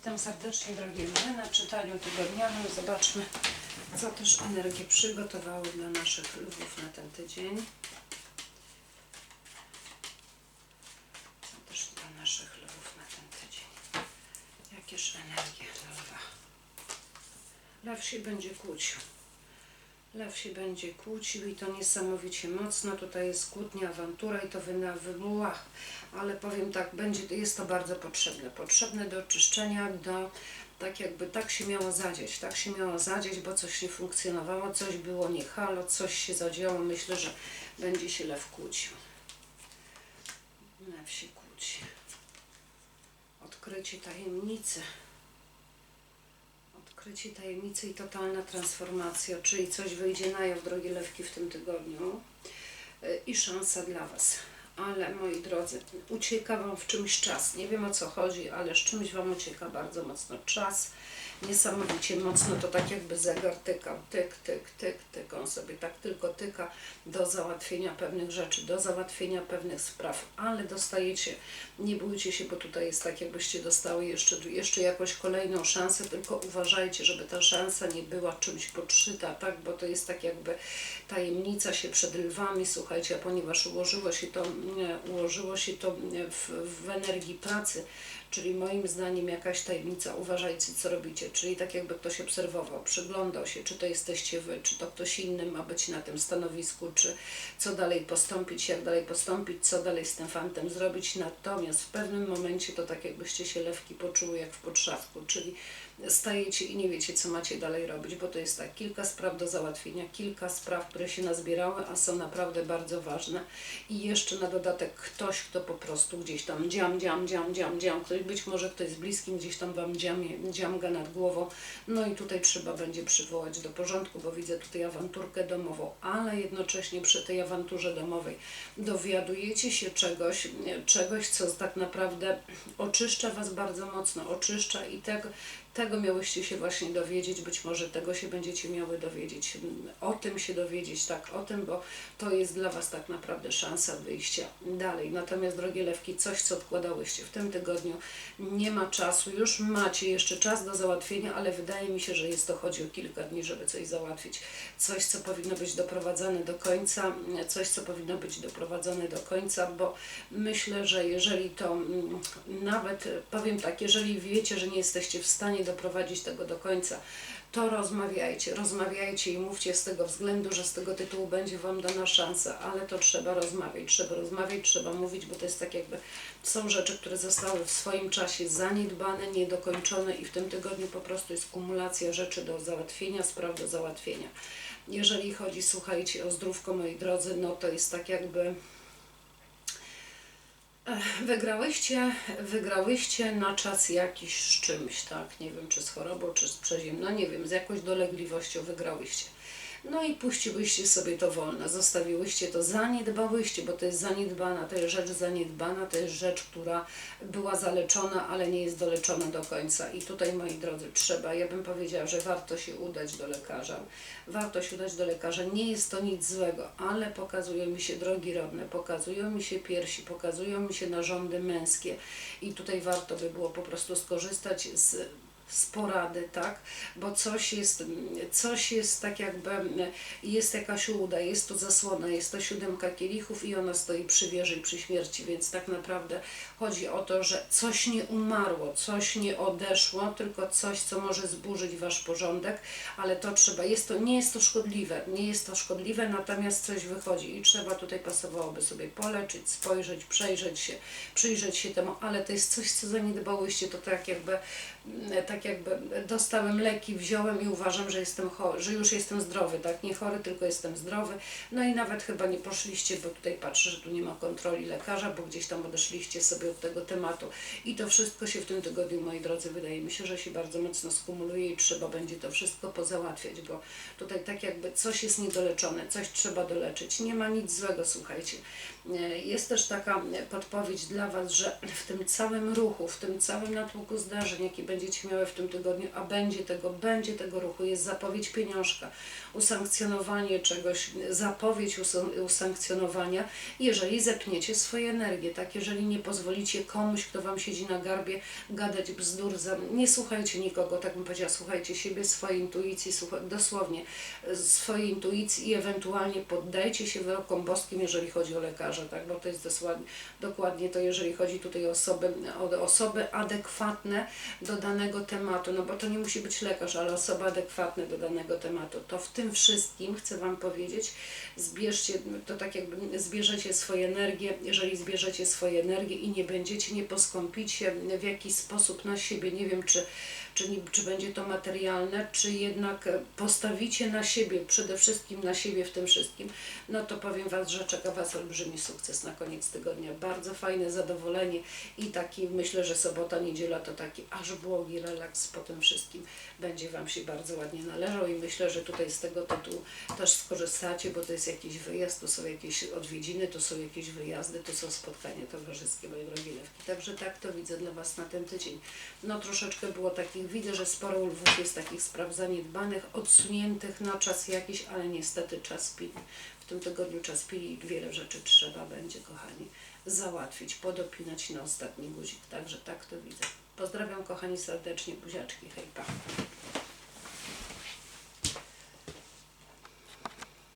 Witam serdecznie drogie moje na czytaniu tygodniowym. Zobaczmy, co też energie przygotowały dla naszych lwów na ten tydzień. Co też dla naszych lwów na ten tydzień. Jakież energie dla lwa. Lew się będzie kłócił. Lew się będzie kłócił i to niesamowicie mocno. Tutaj jest kłótnia, awantura i to wyna wymuła, ale powiem tak, będzie, jest to bardzo potrzebne. Potrzebne do oczyszczenia, do tak jakby tak się miało zadzieć, tak się miało zadzieć, bo coś nie funkcjonowało, coś było nie halo, coś się zadziało. Myślę, że będzie się lew kłócił. Lew się kłóci. Odkrycie tajemnicy odkrycie tajemnicy i totalna transformacja, czyli coś wyjdzie na jaw, drogie lewki, w tym tygodniu y, i szansa dla Was. Ale moi drodzy, ucieka Wam w czymś czas. Nie wiem o co chodzi, ale z czymś Wam ucieka bardzo mocno czas. Niesamowicie mocno to tak jakby zegar tykał, tyk, tyk, tyk, tyk. On sobie tak tylko tyka do załatwienia pewnych rzeczy, do załatwienia pewnych spraw, ale dostajecie, nie bójcie się, bo tutaj jest tak, jakbyście dostały jeszcze, jeszcze jakąś kolejną szansę, tylko uważajcie, żeby ta szansa nie była czymś podszyta, tak, bo to jest tak jakby tajemnica się przed lwami, słuchajcie, a ponieważ ułożyło się to, ułożyło się to w, w energii pracy, czyli moim zdaniem jakaś tajemnica, uważajcie co robicie, czyli tak jakby ktoś obserwował, przyglądał się, czy to jesteście wy, czy to ktoś inny ma być na tym stanowisku, czy co dalej postąpić, jak dalej postąpić, co dalej z tym fantem zrobić, natomiast w pewnym momencie to tak jakbyście się lewki poczuły jak w potrzasku, czyli stajecie i nie wiecie, co macie dalej robić, bo to jest tak, kilka spraw do załatwienia, kilka spraw, które się nazbierały, a są naprawdę bardzo ważne. I jeszcze na dodatek ktoś, kto po prostu gdzieś tam dziam, dziam, dziam, dziam, dziam, ktoś, być może ktoś z bliskim gdzieś tam Wam dziamie, dziamga nad głową, no i tutaj trzeba będzie przywołać do porządku, bo widzę tutaj awanturkę domową, ale jednocześnie przy tej awanturze domowej dowiadujecie się czegoś, czegoś, co tak naprawdę oczyszcza Was bardzo mocno, oczyszcza i tego, tego miałyście się właśnie dowiedzieć, być może tego się będziecie miały dowiedzieć, o tym się dowiedzieć, tak, o tym, bo to jest dla Was tak naprawdę szansa wyjścia dalej. Natomiast, drogie lewki, coś, co odkładałyście w tym tygodniu, nie ma czasu, już macie jeszcze czas do załatwienia, ale wydaje mi się, że jest to chodzi o kilka dni, żeby coś załatwić. Coś, co powinno być doprowadzane do końca, coś, co powinno być doprowadzone do końca, bo myślę, że jeżeli to mm, nawet, powiem tak, jeżeli wiecie, że nie jesteście w stanie doprowadzić tego do końca, to rozmawiajcie, rozmawiajcie i mówcie z tego względu, że z tego tytułu będzie Wam dana szansa, ale to trzeba rozmawiać, trzeba rozmawiać, trzeba mówić, bo to jest tak jakby, są rzeczy, które zostały w swoim czasie zaniedbane, niedokończone i w tym tygodniu po prostu jest kumulacja rzeczy do załatwienia, spraw do załatwienia. Jeżeli chodzi, słuchajcie, o zdrówko, moi drodzy, no to jest tak jakby Ech, Wygrałyście, wygrałyście na czas jakiś z czymś, tak? Nie wiem, czy z chorobą, czy z przeziem, no nie wiem, z jakąś dolegliwością wygrałyście. No i puściłyście sobie to wolne, zostawiłyście to, zaniedbałyście, bo to jest zaniedbana, to jest rzecz zaniedbana, to jest rzecz, która była zaleczona, ale nie jest doleczona do końca. I tutaj, moi drodzy, trzeba, ja bym powiedziała, że warto się udać do lekarza. Warto się udać do lekarza. Nie jest to nic złego, ale pokazują mi się drogi rodne, pokazują mi się piersi, pokazują mi się narządy męskie. I tutaj warto by było po prostu skorzystać z z porady, tak? Bo coś jest, coś jest tak jakby, jest jakaś uda, jest to zasłona, jest to siódemka kielichów i ona stoi przy wieży przy śmierci, więc tak naprawdę chodzi o to, że coś nie umarło, coś nie odeszło, tylko coś, co może zburzyć Wasz porządek, ale to trzeba, jest to, nie jest to szkodliwe, nie jest to szkodliwe, natomiast coś wychodzi i trzeba tutaj pasowałoby sobie poleczyć, spojrzeć, przejrzeć się, przyjrzeć się temu, ale to jest coś, co zaniedbałyście, to tak jakby, tak jakby dostałem leki, wziąłem i uważam, że jestem chory, że już jestem zdrowy, tak, nie chory, tylko jestem zdrowy, no i nawet chyba nie poszliście, bo tutaj patrzę, że tu nie ma kontroli lekarza, bo gdzieś tam odeszliście sobie od tego tematu. I to wszystko się w tym tygodniu, moi drodzy, wydaje mi się, że się bardzo mocno skumuluje i trzeba będzie to wszystko pozałatwiać, bo tutaj tak jakby coś jest niedoleczone, coś trzeba doleczyć, nie ma nic złego, słuchajcie. Jest też taka podpowiedź dla Was, że w tym całym ruchu, w tym całym natłoku zdarzeń, jaki będziecie miały w tym tygodniu, a będzie tego, będzie tego ruchu, jest zapowiedź pieniążka, usankcjonowanie czegoś, zapowiedź usan- usankcjonowania, jeżeli zepniecie swoje energie, tak, jeżeli nie pozwolicie komuś, kto Wam siedzi na garbie, gadać bzdur, nie słuchajcie nikogo, tak bym powiedziała, słuchajcie siebie, swojej intuicji, dosłownie e, swojej intuicji i ewentualnie poddajcie się wyrokom boskim, jeżeli chodzi o lekarza, tak, bo to jest dosłownie, dokładnie to, jeżeli chodzi tutaj o osoby, o osoby adekwatne do danego tematu, no bo to nie musi być lekarz, ale osoby adekwatne do danego tematu, to w tym wszystkim chcę Wam powiedzieć, zbierzcie, to tak jakby zbierzecie swoje energię, jeżeli zbierzecie swoje energię i nie będziecie, nie poskąpicie w jakiś sposób na siebie, nie wiem czy, czy, nie, czy będzie to materialne, czy jednak e, postawicie na siebie, przede wszystkim na siebie w tym wszystkim, no to powiem Was, że czeka Was olbrzymi sukces na koniec tygodnia. Bardzo fajne zadowolenie i taki, myślę, że sobota, niedziela to taki aż błogi relaks po tym wszystkim będzie Wam się bardzo ładnie należał i myślę, że tutaj z tego tytułu też skorzystacie, bo to jest jakiś wyjazd, to są jakieś odwiedziny, to są jakieś wyjazdy, to są spotkania towarzyskie, moje drogie lewki. Także tak to widzę dla Was na ten tydzień. No troszeczkę było widzę, że sporo lwów jest takich spraw zaniedbanych, odsuniętych na czas jakiś, ale niestety czas pili. W tym tygodniu czas pili i wiele rzeczy trzeba będzie, kochani, załatwić, podopinać na ostatni guzik. Także tak to widzę. Pozdrawiam kochani serdecznie, buziaczki, hej pa.